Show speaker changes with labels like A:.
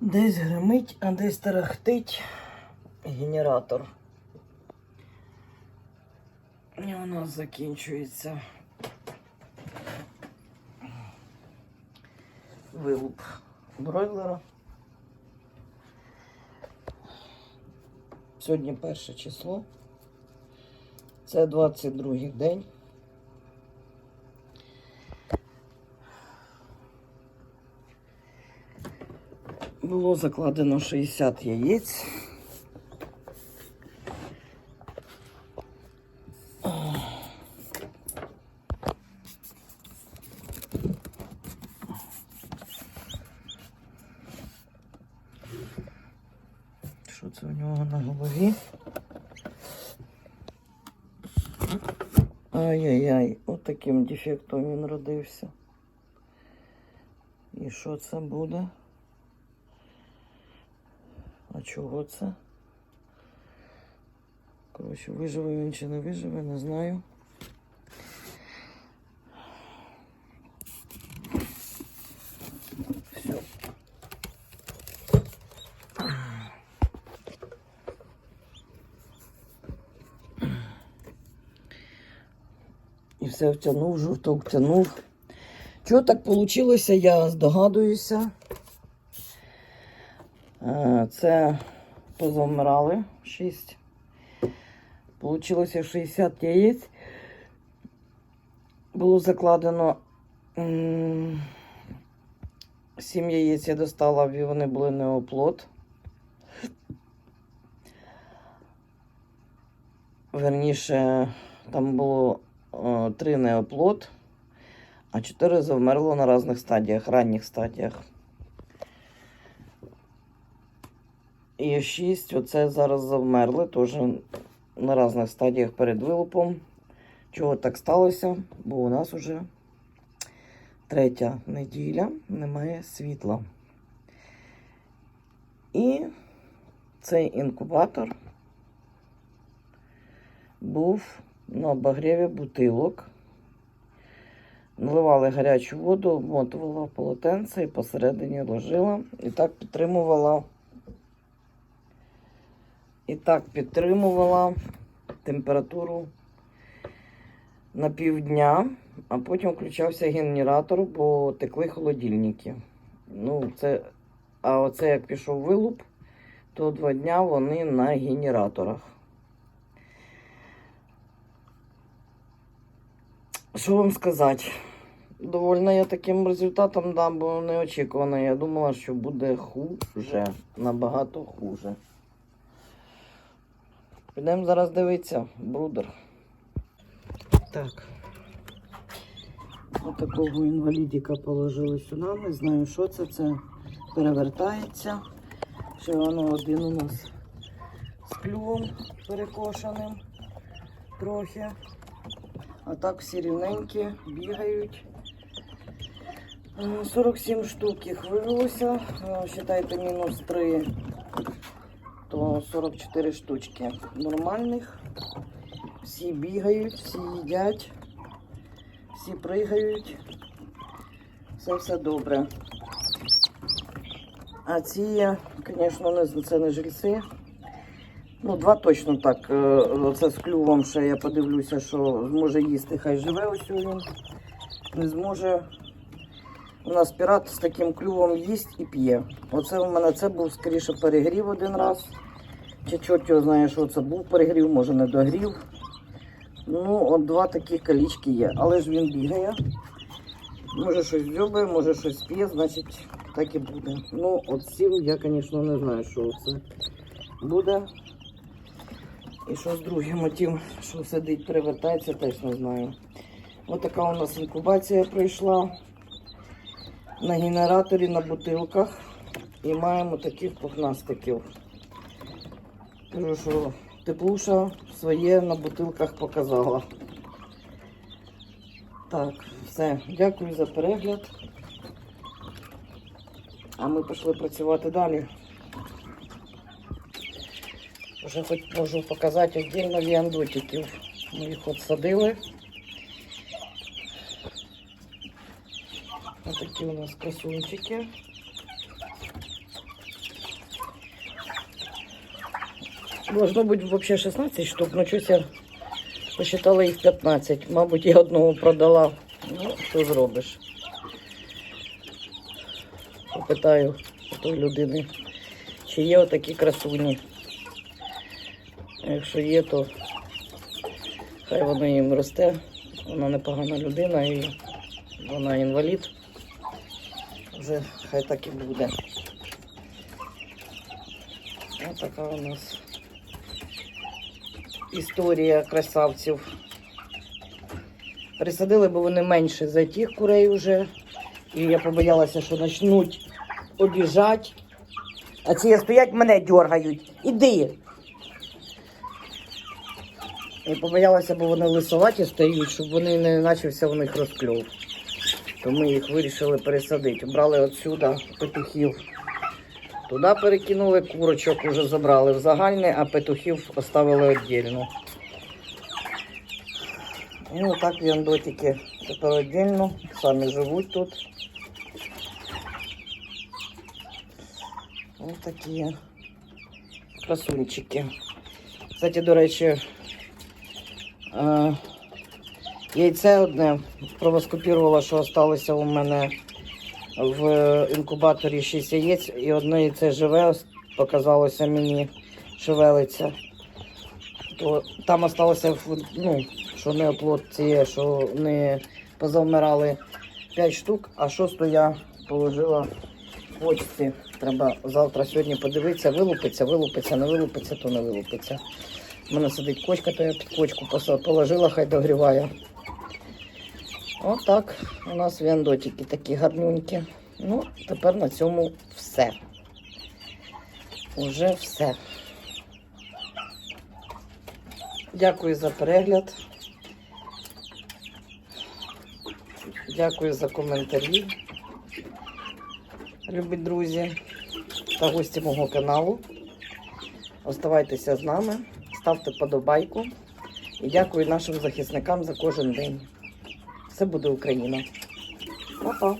A: Десь гримить, а десь тарахтить генератор. І у нас закінчується вилуп бройлера. Сьогодні перше число. Це 22 день. Було закладено 60 яєць. Що це у нього на голові? Ай-яй-яй, от таким дефектом він родився. І що це буде? Чого це? Коротше, виживе він чи не виживе, не знаю. Все. І все втягнув, жовток втягнув. Чого так вийшло, я здогадуюся. Це позавмирали 6. Получилося 60 яєць. Було закладено 7 яєць я достала, і вони були неоплод. Верніше, там було 3 неоплод, а 4 завмерло на різних стадіях, ранніх стадіях. І 6, оце зараз завмерли, теж на різних стадіях перед вилупом. Чого так сталося? Бо у нас вже третя неділя, немає світла. І цей інкубатор був на обогріві бутилок. Наливали гарячу воду, обмотувала полотенце і посередині ложила. І так підтримувала. І так підтримувала температуру на півдня, а потім включався генератор, бо текли холодильники. Ну, це, а оце як пішов вилуп, то два дня вони на генераторах. Що вам сказати? Довольна я таким результатом, да, бо неочікувано. Я думала, що буде хуже, набагато хуже. Підемо зараз дивитися, брудер. Так. Ось такого інвалідіка положили сюди. Не знаю, що це. Це перевертається. Ще воно один у нас з клювом перекошеним трохи. А так всі рівненькі, бігають. Е, 47 штук їх вивелося. Е, Считайте, мінус 3, то 44 штучки нормальних. Всі бігають, всі їдять, всі пригають. Все все добре. А ці, звісно, це не жильці. Ну, два точно так. Е, Оце з клювом ще я подивлюся, що зможе їсти, хай живе ось він. Не зможе. У нас пірат з таким клювом їсть і п'є. Оце у мене це був скоріше перегрів один раз. Чи чорт його знає, що це був перегрів, може не догрів. Ну, от два такі калічки є. Але ж він бігає. Може щось дзьобає, може щось п'є, значить так і буде. Ну, от цим я, звісно, не знаю, що це буде. І що з другим отім, що сидить, перевертається, теж не знаю. Ось така у нас інкубація пройшла на генераторі на бутилках. І маємо таких пухнастиків. Кажу, що теплуша своє на бутилках показала. Так, все. Дякую за перегляд. А ми пішли працювати далі. Вже хоч можу показати віддільно віандотиків. Ми їх от садили. Ось такі у нас красунчики. Должно бути взагалі 16 штук, але щось я посчитала їх 15. Мабуть, я одного продала. Ну, що зробиш? Попитаю у людини, чи є отакі красуні. Якщо є, то хай воно їм росте. Вона непогана людина і вона інвалід. Вже хай так і буде. Ось така у нас історія красавців. Присадили, бо вони менше за тих курей вже. І я побоялася, що почнуть обіжати. А ці стоять, мене дергають. Іди. І побоялася, бо вони лисоваті стають, щоб вони не почався в них розкльов. То ми їх вирішили пересадити. Брали отсюда петухів. Туди перекинули курочок, уже забрали в загальне, а петухів оставили віддільно. І отак віандотики тепер віддільно, самі живуть тут. Ось такі красунчики. Кстати, до речі, е, яйце одне провоскопірувала, що залишилося у мене в інкубаторі 6 яєць, і одне яйце живе, показалося мені, шевелиться. То там залишилося, ну, що не оплод цієї, що не позавмирали 5 штук, а шосту я положила в почці. Треба завтра сьогодні подивитися, вилупиться, вилупиться, не вилупиться, то не вилупиться. У мене сидить кочка, то я під кочку положила, хай догріває. Отак у нас віандотики такі гарненькі. Ну, тепер на цьому все. Уже все. Дякую за перегляд. Дякую за коментарі. Любі друзі та гості мого каналу. Оставайтеся з нами, ставте подобайку. І дякую нашим захисникам за кожен день. Все буде Україна. Па-па.